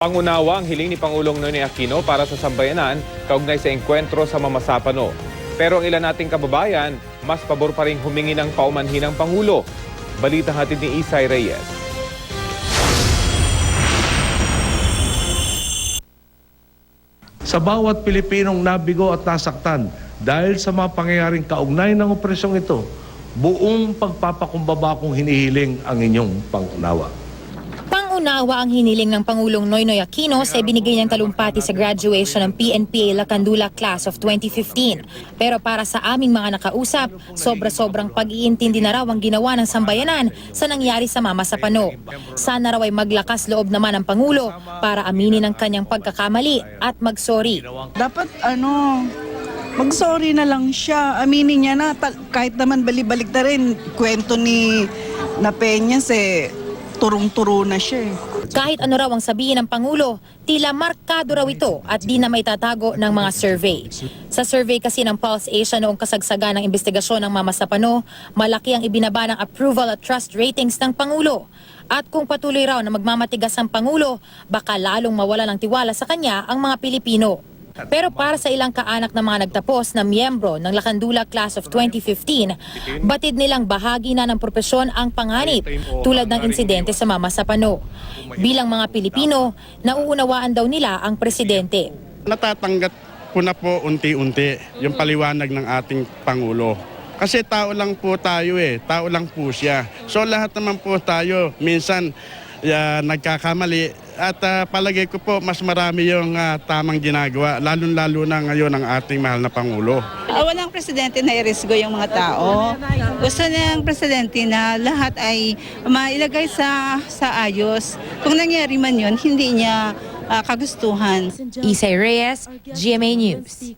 Pangunawa ang hiling ni Pangulong Noynoy Aquino para sa sambayanan kaugnay sa engkwentro sa Mamasapano. Pero ang ilan nating kababayan, mas pabor pa rin humingi ng paumanhin ng Pangulo. Balita hatid ni Isay Reyes. sa bawat Pilipinong nabigo at nasaktan dahil sa mga pangyayaring kaugnay ng operasyon ito, buong pagpapakumbaba kong hinihiling ang inyong pangunawa. Pangunawa ang hiniling ng Pangulong Noynoy Aquino sa ibinigay niyang talumpati sa graduation ng PNPA Lacandula Class of 2015. Pero para sa aming mga nakausap, sobra-sobrang pag-iintindi na raw ang ginawa ng sambayanan sa nangyari sa Mama sa Pano. Sana raw ay maglakas loob naman ang Pangulo para aminin ang kanyang pagkakamali at magsorry. Dapat ano, mag-sorry na lang siya. Aminin niya na, kahit naman balibalik na rin, kwento ni na Peñas eh, turong-turo na siya eh. Kahit ano raw ang sabihin ng Pangulo, tila markado raw ito at di na may tatago ng mga survey. Sa survey kasi ng Pulse Asia noong kasagsagan ng investigasyon ng Mama Sapano, malaki ang ibinaba ng approval at trust ratings ng Pangulo. At kung patuloy raw na magmamatigas ang Pangulo, baka lalong mawala ng tiwala sa kanya ang mga Pilipino. Pero para sa ilang kaanak ng mga nagtapos na miyembro ng Lakandula Class of 2015, batid nilang bahagi na ng propesyon ang panganib tulad ng insidente sa Mama Sapano. Bilang mga Pilipino, nauunawaan daw nila ang presidente. natatanggap ko na po unti-unti yung paliwanag ng ating Pangulo. Kasi tao lang po tayo eh, tao lang po siya. So lahat naman po tayo, minsan ah, nagkakamali at ah, palagay ko po mas marami yung ah, tamang ginagawa, lalong-lalo na ngayon ang ating mahal na Pangulo. Ah, walang presidente na irisgo yung mga tao. Gusto ng presidente na lahat ay mailagay sa sa ayos. Kung nangyari man yun, hindi niya ah, kagustuhan. Isay Reyes, GMA News.